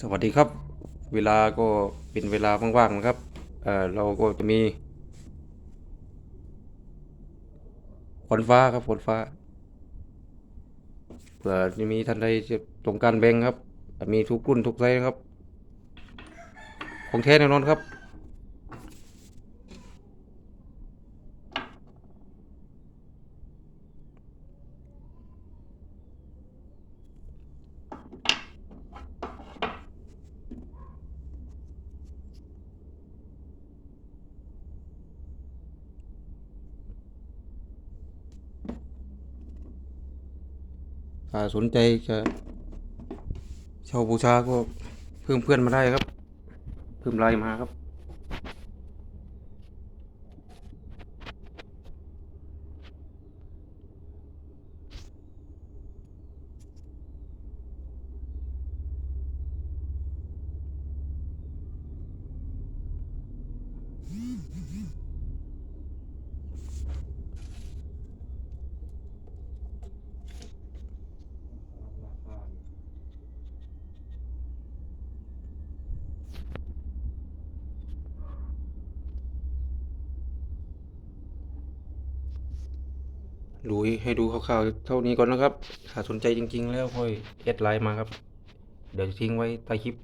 สวัสดีครับ เวลาก็เป็นเวลาว่างๆนะครับเออเราก็จะมีฝนฟ้าครับฝนฟ้าเผื่อจะมีท่านใดจะตรงการแบ่งครับ มีทุกรุ่นทุกไซส์ครับ ของแท้แน่นอนครับ ถ้าสนใจจะเช่าบูชาก็เพิ่มเพื่อนมาได้ครับ เพิ่มไลน์มาครับ ดูให้ดูคร่าวๆเท่านี้ก่อนนะครับ ถ้าสนใจจริง ๆ แล้วค่อยแอดไลน์มาครับ เดี๋ยวจะทิ้งไว้ใต้คลิป